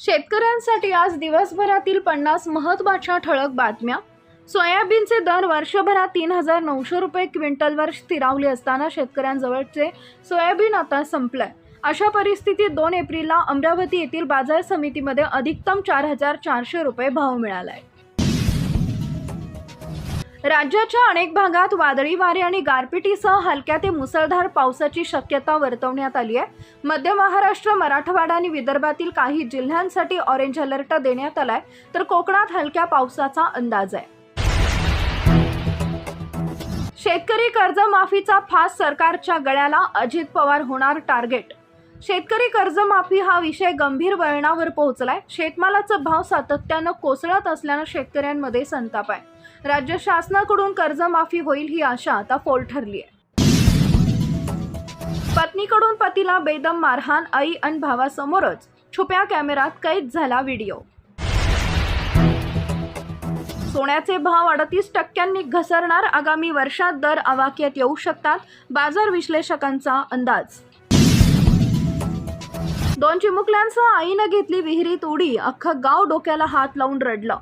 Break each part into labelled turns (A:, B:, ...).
A: शेतकऱ्यांसाठी आज दिवसभरातील पन्नास महत्त्वाच्या ठळक बातम्या. सोयाबीनचे दर वर्षभरात तीन हजार नऊशे रुपये क्विंटलवर स्थिरावले असताना शेतकऱ्यांजवळचे सोयाबीन आता संपलंय. अशा परिस्थितीत दोन एप्रिलला अमरावती येथील बाजार समितीमध्ये अधिकतम चार हजार चारशे रुपये भाव मिळालाय. राज्याच्या अनेक भागात वादळी वारे आणि गारपिटीसह हलक्या ते मुसळधार पावसाची शक्यता वर्तवण्यात आली आहे. मध्य महाराष्ट्र मराठवाडा आणि विदर्भातील काही जिल्ह्यांसाठी ऑरेंज अलर्ट देण्यात आलाय. तर कोकणात हलक्या पावसाचा अंदाज आहे. शेतकरी कर्जमाफीचा फास सरकारच्या गळ्याला अजित पवार होणार टार्गेट शेतकरी कर्जमाफी हा विषय गंभीर वळणावर पोहोचलाय. शेतमालाचा भाव सातत्यानं कोसळत असल्यानं शेतकऱ्यांमध्ये संताप आहे. राज्य शासनाकडून कर्जमाफी होईल ही आशा आता फोल ठरली आहे पत्नीकडून पतीला बेदम मारहाण आई आणि भावासमोरच छुप्या कॅमेरात कैद झाला व्हिडिओ. सोन्याचे भाव अडतीस टक्क्यांनी घसरणार आगामी वर्षात दर आवाक्यात येऊ शकतात बाजार विश्लेषकांचा अंदाज. दोन चिमुकल्यांसह आईनं घेतली विहिरीत उडी अख्खं गाव डोक्याला हात लावून रडलं.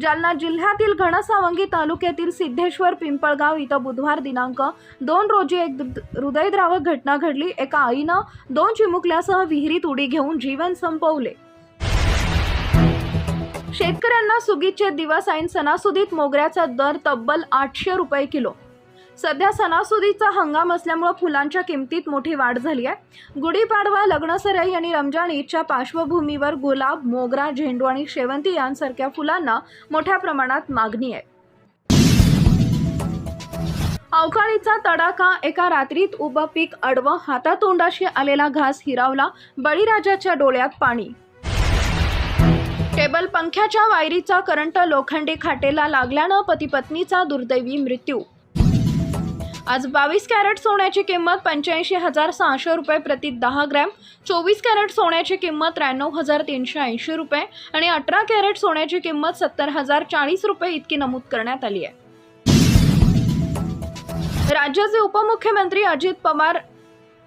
A: जालना जिल्ह्यातील घनसावंगी तालुक्यातील सिद्धेश्वर पिंपळगाव इथं बुधवार दिनांक दोन रोजी एक हृदयद्रावक घटना घडली. एका आईनं दोन चिमुकल्यासह विहिरीत उडी घेऊन जीवन संपवले. शेतकऱ्यांना सुगीचे दिवस ऐन सणासुदीत मोगऱ्याचा दर तब्बल आठशे रुपये किलो. सध्या सणासुदीचा हंगाम असल्यामुळं फुलांच्या किमतीत मोठी वाढ झाली आहे. गुढीपाडवा लग्नसराई आणि रमजान ईदच्या पार्श्वभूमीवर गुलाब मोगरा झेंडू आणि शेवंती यांसारख्या फुलांना मोठ्या प्रमाणात मागणी आहे. अवकाळीचा तडाखा एका रात्रीत उभं पीक अडवं हातातोंडाशी आलेला घास हिरावला बळीराजाच्या डोळ्यात पाणी. टेबल पंख्याच्या वायरीचा करंट लोखंडी खाटेला लागल्यानं पती पत्नीचा दुर्दैवी मृत्यू. आज बावीस कॅरेट सोन्याची किंमत पंच्याऐंशी हजार सहाशे रुपये प्रति दहा ग्रॅम चोवीस कॅरेट सोन्याची किंमत त्र्याण्णव हजार तीनशे ऐंशी रुपये आणि अठरा कॅरेट सोन्याची किंमत सत्तर हजार चाळीस रुपये इतकी नमूद करण्यात आली आहे. राज्याचे उपमुख्यमंत्री अजित पवार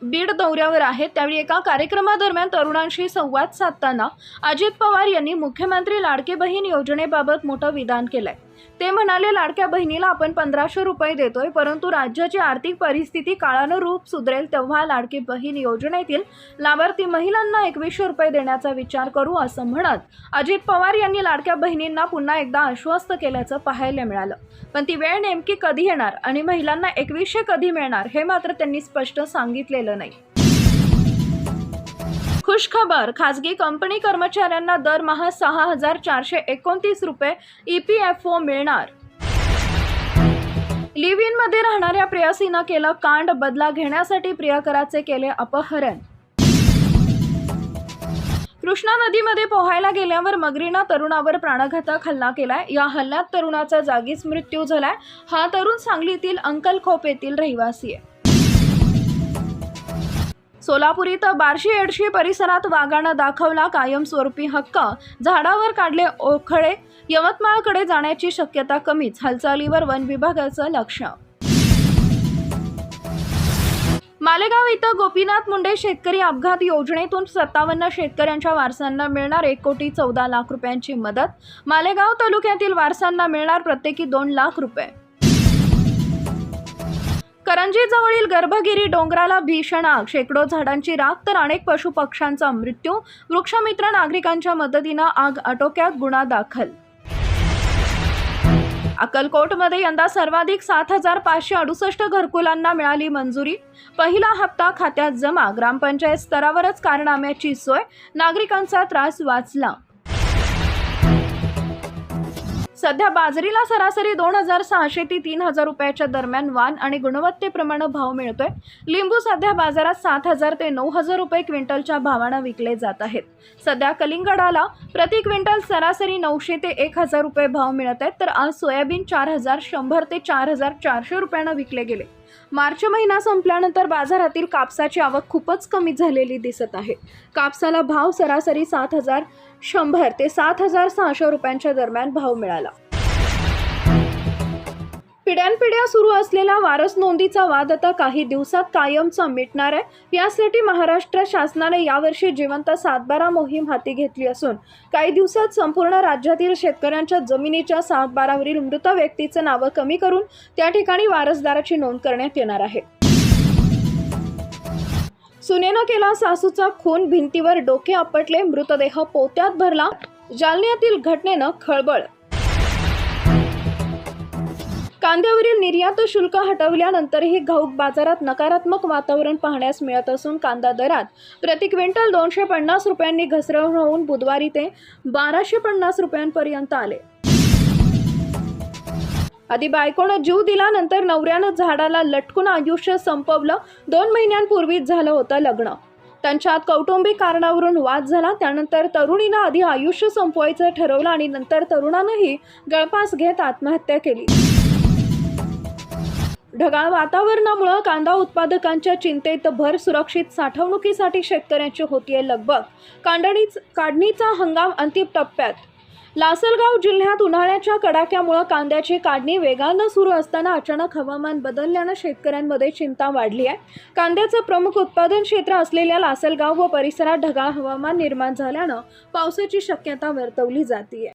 A: बीड दौऱ्यावर आहेत. त्यावेळी एका कार्यक्रमादरम्यान तरुणांशी संवाद साधताना अजित पवार यांनी मुख्यमंत्री लाडके बहीण योजनेबाबत मोठं विधान केलंय. ते म्हणाले लाडक्या बहिणीला आपण पंधराशे रुपये देतोय परंतु राज्याची आर्थिक परिस्थिती काळानुरूप सुधरेल तेव्हा लाडकी बहीण योजनेतील लाभार्थी महिलांना एकवीसशे रुपये देण्याचा विचार करू असं म्हणत अजित पवार यांनी लाडक्या बहिणींना पुन्हा एकदा आश्वस्त केल्याचं पाहायला मिळालं. पण ती वेळ नेमकी कधी येणार आणि महिलांना एकवीसशे कधी मिळणार हे मात्र त्यांनी स्पष्ट सांगितलेलं नाही. खुशखबर. खासगी कंपनी कर्मचाऱ्यांना दरमहा सहा हजार चारशे एकोणतीस रुपये ई पी एफ ओ मिळणार. लिव्ह इनमध्ये राहणाऱ्या प्रेयसीनं केलं कांड बदला घेण्यासाठी प्रियकराचे केले अपहरण. कृष्णा नदीमध्ये पोहायला गेल्यावर मगरीनं तरुणावर प्राणघातक हल्ला केलाय. या हल्ल्यात तरुणाचा जागीच मृत्यू झालाय. हा तरुण सांगलीतील अंकलखोप येथील रहिवासी आहे. सोलापूर इथं बार्शी एडशी परिसरात वाघानं दाखवला कायमस्वरूपी हक्क. झाडावर काढले ओखळे. यवतमाळकडे जाण्याची शक्यता कमीच. हालचालीवर वन विभागाचं लक्ष. मालेगाव इथं गोपीनाथ मुंडे शेतकरी अपघात योजनेतून सत्तावन्न शेतकऱ्यांच्या वारसांना मिळणार एक कोटी चौदा लाख रुपयांची मदत. मालेगाव तालुक्यातील वारसांना मिळणार प्रत्येकी दोन लाख रुपये. करंजीजवळील गर्भगिरी डोंगराला भीषण आग. शेकडो झाडांची राख तर अनेक पशुपक्ष्यांचा मृत्यू. वृक्षमित्र नागरिकांच्या मदतीनं आग आटोक्यात गुन्हा दाखल. अक्कलकोटमध्ये यंदा सर्वाधिक सात हजार पाचशे अडुसष्ट घरकुलांना मिळाली मंजुरी. पहिला हप्ता खात्यात जमा. ग्रामपंचायत स्तरावरच कारनाम्याची सोय. नागरिकांचा त्रास वाचला. सध्या बाजरीला सरासरी दोन हजार सहाशे ते तीन हजार रुपयाच्या दरम्यान वाण आणि गुणवत्तेप्रमाणे भाव मिळतोय. लिंबू सध्या बाजारात सात हजार ते नऊ हजार रुपये क्विंटलच्या भावानं विकले जात आहेत. सध्या कलिंगडाला प्रति क्विंटल सरासरी नऊशे ते एक हजार रुपये भाव मिळत आहेत तर आज सोयाबीन चार हजार शंभर ते चार हजार चारशे रुपयानं विकले गेले. मार्च महिना संपल्यानंतर बाजारातील कापसाची आवक खूपच कमी झालेली दिसत आहे. कापसाला भाव सरासरी सात हजार शंभर ते सात हजार सहाशे रुपयांच्या दरम्यान भाव मिळाला. पिढ्यानपिढ्या सुरू असलेला वारस नोंदीचा वाद आता काही दिवसात कायमचा मिटणार आहे. यासाठी महाराष्ट्र शासनाने यावर्षी जिवंत सातबारा मोहीम हाती घेतली असून काही दिवसात संपूर्ण राज्यातील शेतकऱ्यांच्या जमिनीच्या सातबारावरील मृत व्यक्तीचं नावं कमी करून त्या ठिकाणी वारसदाराची नोंद करण्यात येणार आहे. सुनेनं केला सासूचा खून भिंतीवर डोके आपटले मृतदेह पोत्यात भरला. जालन्यातील घटनेनं खळबळ कांद्यावरील निर्यात शुल्क हटवल्यानंतरही घाऊक बाजारात नकारात्मक वातावरण पाहण्यास मिळत असून कांदा दरात प्रति क्विंटल दोनशे पन्नास रुपयांनी घसरण होऊन बुधवारी ते बाराशे पन्नास रुपयांपर्यंत आले. आधी बायकोनं जीव दिल्यानंतर नवऱ्यानं झाडाला लटकून आयुष्य संपवलं. दोन महिन्यांपूर्वीच झालं होतं लग्न. त्यांच्यात कौटुंबिक कारणावरून वाद झाला. त्यानंतर तरुणीनं आधी आयुष्य संपवायचं ठरवलं आणि नंतर तरुणानंही गळपास घेत आत्महत्या केली. ढगाळ वातावरणामुळं कांदा उत्पादकांच्या चिंतेत भर सुरक्षित साठवणुकीसाठी शेतकऱ्यांची होतीये लगबग. कांडणीच काढणीचा हंगाम अंतिम टप्प्यात. लासलगाव जिल्ह्यात उन्हाळ्याच्या कडाक्यामुळं कांद्याची काढणी वेगानं सुरू असताना अचानक हवामान बदलल्यानं शेतकऱ्यांमध्ये चिंता वाढली आहे. कांद्याचं प्रमुख उत्पादन क्षेत्र असलेल्या लासलगाव व परिसरात ढगाळ हवामान निर्माण झाल्यानं पावसाची शक्यता वर्तवली जाते